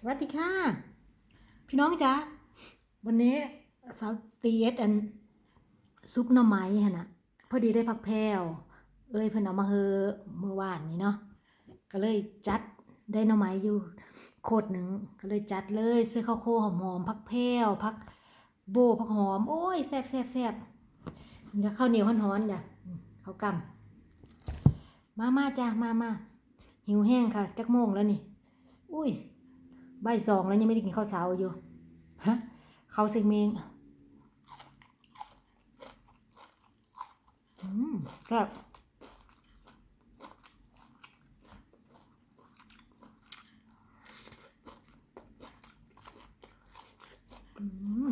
สวัสดีค่ะ พี่น้องจ๊ะวันนี้สาวตีเอสอันซุปหน่อไม้ฮะนะพอดีได้พักแพรวเอ้ยเพิ่นเอามาเฮอเมื่อวานนี้เนาะก็เลยจัดได้หน่อไม้อยู่โคตรหนึ่งก็เลยจัดเลยเสื้อข้าวโคหอมๆพักแพรวพักโบพักหอม โอ้ยแซ่บแซ่บแซ่บมันก็ข้าวเหนียวฮ้อนๆจ้ะอืมข้าวกำมามาจ้ะมามาหิวแห้งค่ะจักโมงแล้วนี่อุ้ย บ่ายสองแล้วยังไม่ได้กินข้าวเช้าอยู่ฮะข้าวเซงเมงอืมครับอืม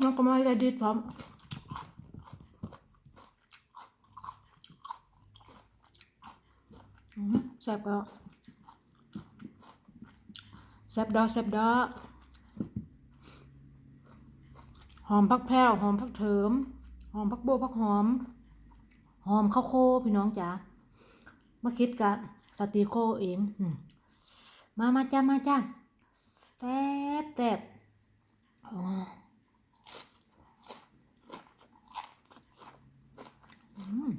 น้องก็ไม่ได้ดิดพร้อมอืมแซ่บก็ แซบดอแซบดอหอมพักแพรวหอมพักเถิม หอมพักโบพักหอม หอมข้าวโคพี่น้องจ๋ามาคิดกับสตีโคเองมามาจ้ามาจ้าแตบแตบอ๋อม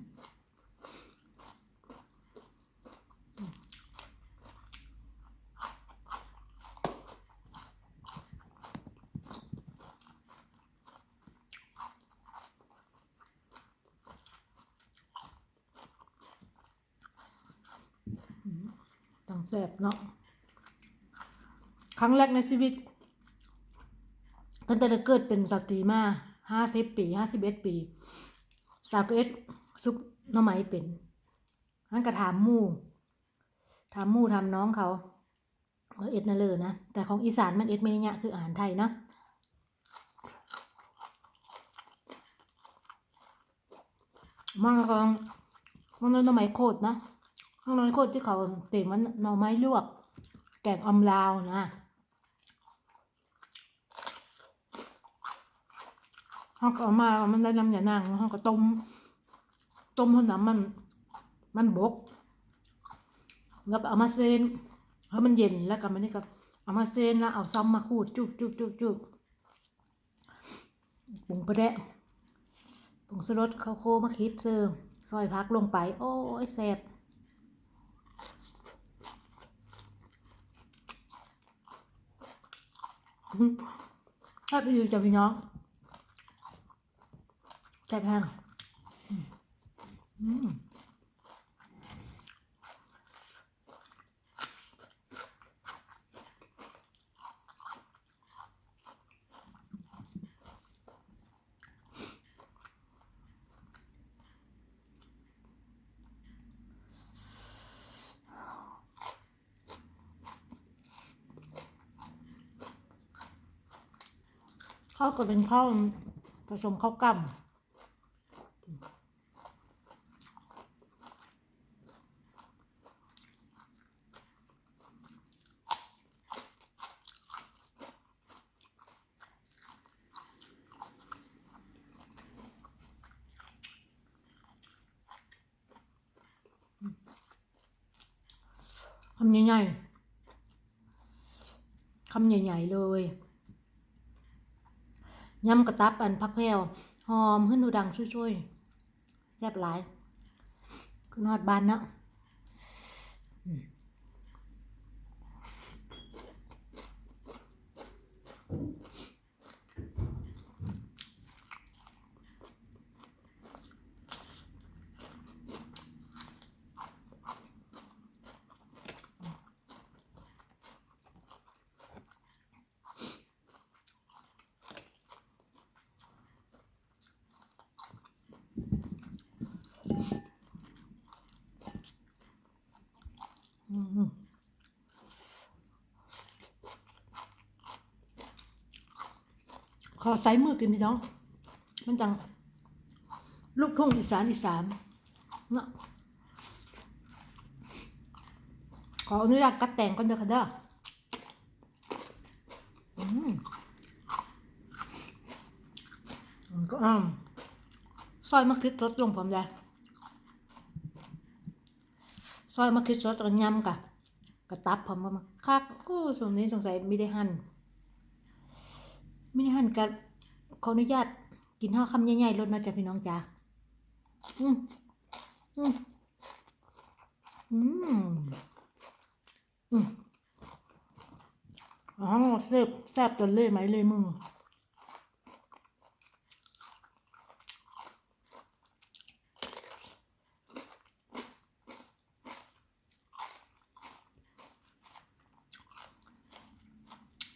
ต้อง แซ่บเนาะครั้งแรกในชีวิตตั้งแต่เกิดเป็นสตรีมาห้าสิบปีห้าสิบเอ็ดปี สาวเอ็ดซุปน้ำไม้เป็นนั่นก็ถามมู่ถามมู่ถามน้องเขาเอ็ดน่ะเลยนะ แต่ของอีสานมันเอ็ดไม่ได้ยคืออาหารไทยเนาะมันก็มันหน้ำไม้โคตรนะ ข้างในโคตรที่เขาเต็มมันหน่อไม้ลวก แกงอำลาวนะเขาก็เอามามันได้น้ำยานางเขาก็ต้ม ต้มให้น้ำมัน มันบก แล้วก็เอามาเซนให้มันเย็นแล้วก็มันนี่ก็เอามาเซนแล้วเอาซ้ำมาขูดจุกจุกจุกจุกปรุงไปแดะปรุงสรสข้าวโคมาคิดเติมซอยพักลงไป โอ้ยแซ่บ ชอบไปดูจ้ะพี่น้องแซ่บแห้งอืม ข้าวก็เป็นข้าวผสมข้าวกล้ำคำใหญ่ๆ คำใหญ่ ๆ เลย ยำกระตับอันพักแพรวหอมขึ้นดูดังช่วยๆแซ่บหลายคือนอดบานเนาะอืมอืม ขอใส่มือกินพี่น้อง มันจัง ลูกทุ่งอีสานอีสานเนาะขออนุญาตกัดแต่งก่อนเด้อค่ะเด้ออืมก็อ้อมซอยมะขือสดลงผมเลยซอยมะขือสดกับยำกะกระตับพร้อมมาคักโอ้สมนี้สงสัยไม่ได้หั่น ม่ได้หั่นกันขออนุญาตกินข้าวคำใหญ่ๆลดนะจ๊ะพี่น้องจ้าอืมอืมอืมอืมอ๋อแซ่บแซ่บจนเล่ไหมเลยมึง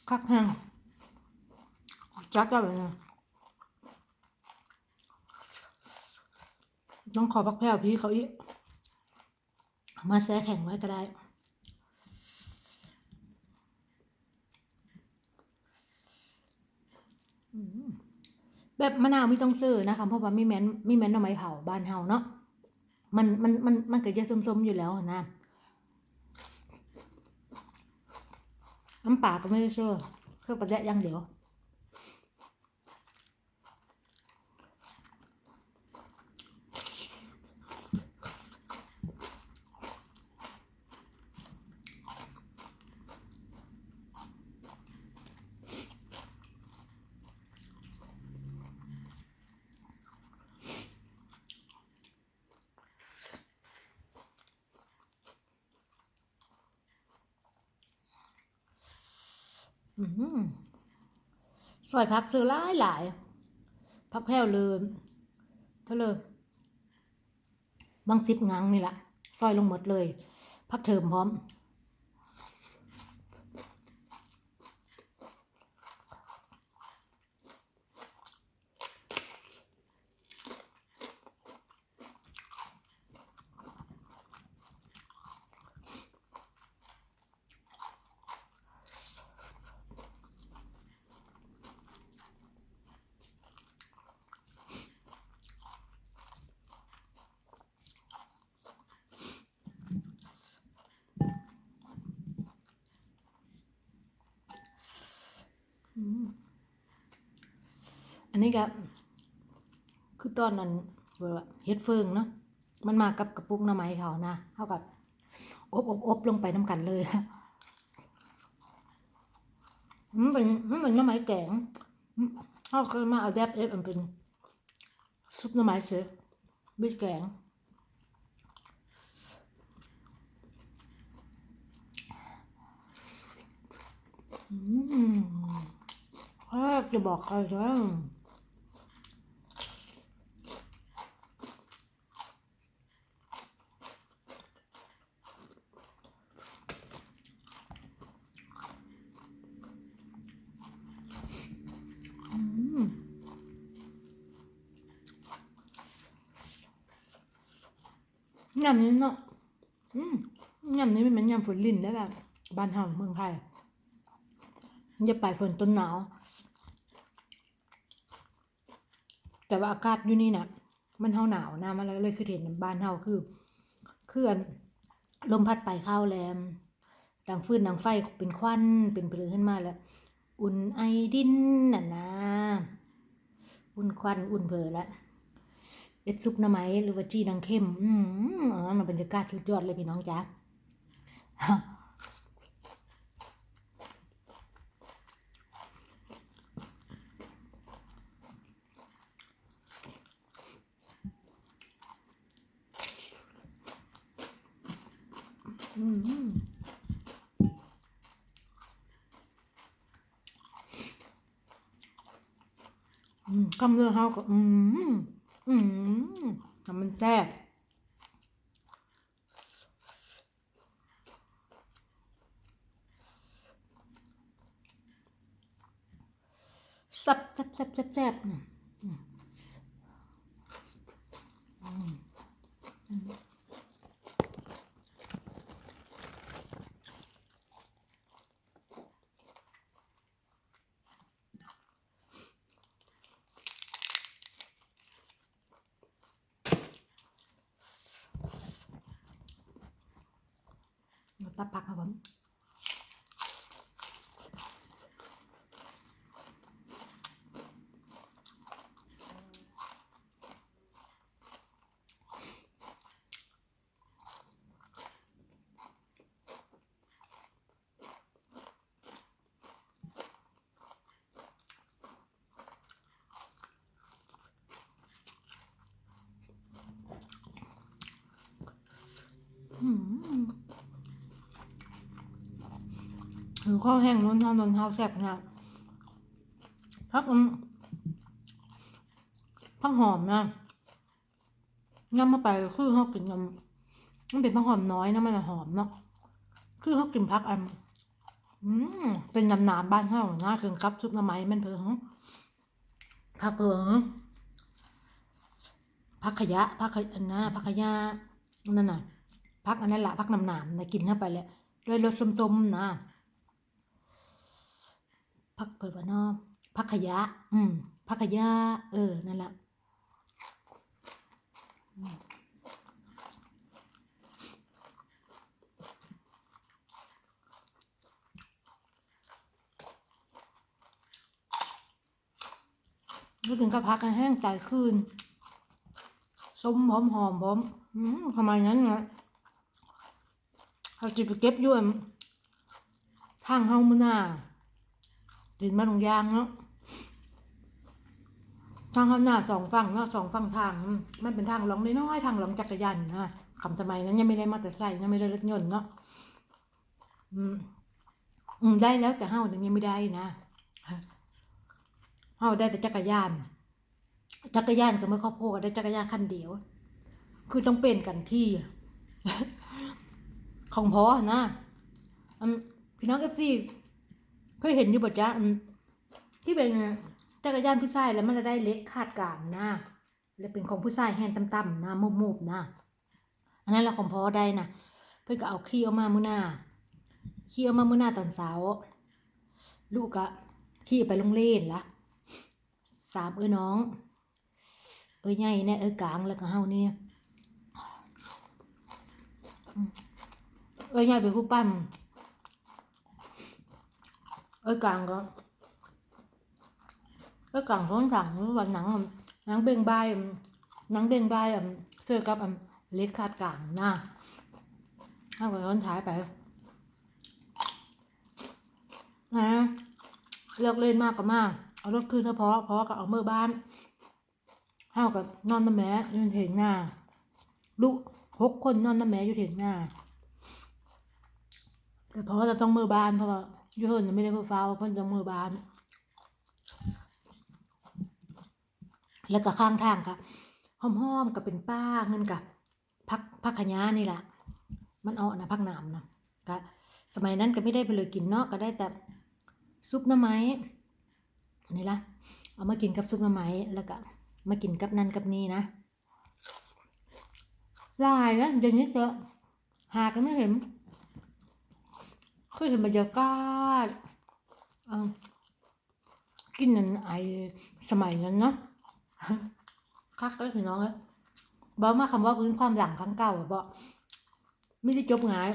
คักแห้ง จักก็แบบนี้ต้องขอพักแพ้วพี่เขาอีกมาแซ่แข็งไว้ก็ได้แบบมะนาวไม่ต้องซื้อนะคะเพราะว่าไม่แม้นไม่แม้นหน่อไม้เผาบ้านเฮาเนาะมันมันมันมันเก็จะส้มๆอยู่แล้วนะน้ำปลาก็ไม่ได้ซื้อเครื่องประแดะอย่างเดียว ซอยพักซื้อหลายหลายพักแพ้วเลยเท่าเลยบางซิบงังนี่แหละซอยลงหมดเลย พักเทิมพร้อม อันนี้ก็คือตอนนั้นเฮ็ดเฟิงเนาะมันมากับกระปุกน้ำไม้เขานะเท่ากับอบอบอบลงไปน้ำกันเลยมันเป็นมันเป็นน้ำไม้แกงเขาเคยมาเอาแดบเอฟมันเป็นซุปน้ำไม้เฉยไม่แกงอืม แค่จะบอกใครใช่ยำนี้เนาะอืมยำนี้มันเป็นยำฝนลินได้แบบบ้านเฮาเมืองไทยอย่าไปฝนต้นหนาว แต่ว่าอากาศอยู่นี่นะมันเฮาหนาวนะมันเลยคือเห็นบ้านเฮาคือเคืออันลมพัดไปเข้าแลมดังฟืนดังไฟเป็นควันเป็นเปลือขึ้นมาแล้ว อุ่นไอดินน่ะนะ อุ่นควันอุ่นเพลแล้วเอ็ดซุปน้ำไหมหรือว่าจีนังเข้ม อืมอ๋อมันบรรยากาศสุดยอดเลยพี่น้องจ๊ะ คำเลือเฮาก็ อืม อืมทำมันแซ่บแซ่บแซ่บแซ่บแซ่บแซ่บอืมอืมอืม มาตับผักครับผมือข้าวแห้งนนเท่านนเท่าแซ่บนะพักอมพักหอมนะย่ำมาไปคือเขากินยำมันเป็นพักหอมน้อยนะมันหอมเนาะคือเขากินพักอันอืมเป็นยำหนามบ้านเฮานะกินกับซุปน้ำไม้มันเพิ่งพักเพิ่งพักขยะพักอันนั้นน่ะพักขยะนั่นน่ะพักอันนั้นละพักน้ำหนามนะกินเข้าไปแล้วด้วยรสส้มๆนะ พักเปิดว่านอพักขยะ อืมพักขยะ เออ นั่นแหละอืมรู้ถึงกับพักแห้งใจคืนส้มหอมหอมพร้อมทำไมนั้นเนี่ยเขาจะไปเก็บยุ่อันทางเฮามือหน้า ดินบ้านลงยางเนาะทางข้างหน้าสองฝั่งเนาะสองฝั่งทาง มันเป็นทางหลองน้อยๆทางหลองจักรยานนะคำสมัยนั้นยังไม่ได้มอเตอร์ไซค์ยังไม่ได้รถยนต์เนาะอืมอืมได้แล้วแต่เฮายังไม่ได้นะเฮาได้แต่จักรยาน จักรยานก็ไม่ครอบครัวได้จักรยานคันเดียว คือต้องเป็นกันที่ ของพอนะพี่น้องเอฟซี เคยเห็นอยู่บ่จ๊ะที่เป็นจักรยานผู้ชายแล้วมันจะได้เล็กคาดกลางนะแล้วเป็นของผู้ชายแฮนต่ำๆนะมุบๆนะอันนั้นเราของพ่อได้นะเพื่อนก็เอาขี้ออกมามื้อหน้าขี้ออกมามื้อหน้าตอนเช้าลูกก็ขี้ไปโรงเรียนละสามเอ้ยน้อง เอ้ยใหญ่เนี่ยเอ้ยกลางแล้วก็เฮานี่อืมเอ้ยใหญ่เป็นผู้ปั้ม ở càng có ở càng rốn thẳng và nắng nắng bên bay nắng bên bay sơ cấp lết khát càng na hai người con thái phải nè เลิกเล่นมากก็มากเอารถขึ้นเฉพาะเพราะก็เอาเมื่อบ้านเฮากับนอนน้ำแม่อยู่เถียงหน้าลูกหกคนนอนน้ำแม่อยู่เถียงหน้าแต่เพราะว่าจะต้องเมื่อบ้านเพราะว่า ยูเฮิร์นไม่ได้เพื่อฟ้าเพิ่นจะมือบาน แล้วก็ข้างทางค่ะหอมๆกับเป็นป้าเงินกับพักพักขยานี่แหละมันเอานะพักหนามนะก็สมัยนั้นก็ไม่ได้ไปเลยกินเนาะก็ได้แต่ซุปน้ำไม้นี่ละเอามากินกับซุปน้ำไม้แล้วก็มากินกับนั่นกับนี่นะลายแล้วเดี๋ยวนี้เจอหากันไม่เห็น คยเห็นบรรยากาศกินนั่นไอสมัยนั้นเนาะคักเลยพี่น้องเอ้ยบอกมาคำว่าพื้นความหลังครั้งเก่าอะบอกไม่ได้จบงาย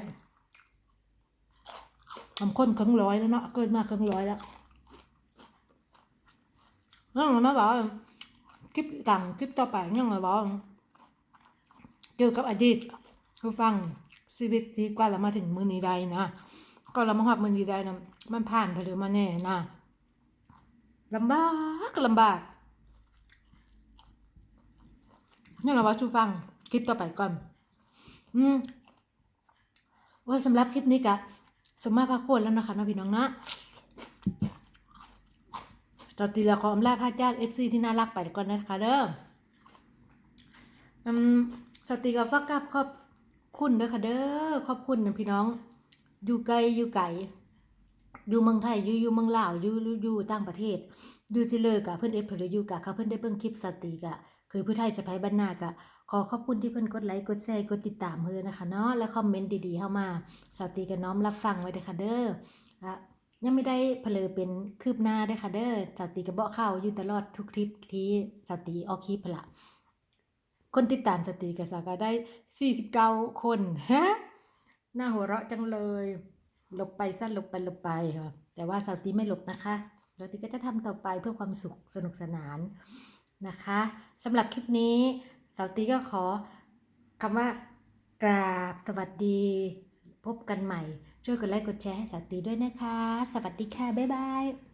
ทำคนครึ่งร้อยแล้วเนาะเกินมาครึ่งร้อยแล้วนั่งมาบอกคลิปต่างคลิปต่อไปยังไงบอกเกี่ยวกับอดีตคือฟังชีวิตที่กว่าเรามาถึงมือนี้ได้นะ ก็เรามาหอบมือนี้ได้นะมันผ่านไปหรือมาแน่นะลำบากลำบากนี่เราว่าชูฟังคลิปต่อไปก่อน อืมว่าสำหรับคลิปนี้กะสมมาพักโคนแล้วนะคะน้องพี่น้องนะตอนตีละขออำลาพาญาติเอฟซีที่น่ารักไปก่อนนะคะเด้ออืมสติกับฟักกับขอบคุณเด้อค่ะเด้อขอบคุณนะพี่น้อง อยู่ไกลอยู่ไกลอยู่เมืองไทยอยู่อยู่เมืองลาวอยู่อยู่อยู่ต่างประเทศอยู่ซิเลอร์กะเพิ่อนเอฟเพิ่นอยู่กะเขาเพิ่อนได้เบิ่งคลิปสติกะคือผู้ไทยสะพายบ้านนากะขอขอบคุณที่เพิ่อนกดไลค์กดแชร์กดติดตามเพิ่นนะคะเนาะและคอมเมนต์ดีๆเข้ามาสติกับน้อมรับฟังไว้เด้อค่ะเด้ออะยังไม่ได้เพลอเป็นคืบหน้าเด้ค่ะเด้อสติกับเบาะเข้าอยู่ตลอดทุกคลิปที่สติออกคลิปพนละคนติดตามสติกับสากาได้ 49 คนฮะ น่าหัวเราะจังเลย หลบไปสั้นหลบไปหลบไปค่ะ แต่ว่าสาวตีไม่หลบนะคะสาวตีก็จะทำต่อไปเพื่อความสุขสนุกสนานนะคะสำหรับคลิปนี้สาวตีก็ขอคำว่ากราบสวัสดี พบกันใหม่ ช่วยกดไลค์กดแชร์ให้สาวตีด้วยนะคะ สวัสดีค่ะบ๊ายบาย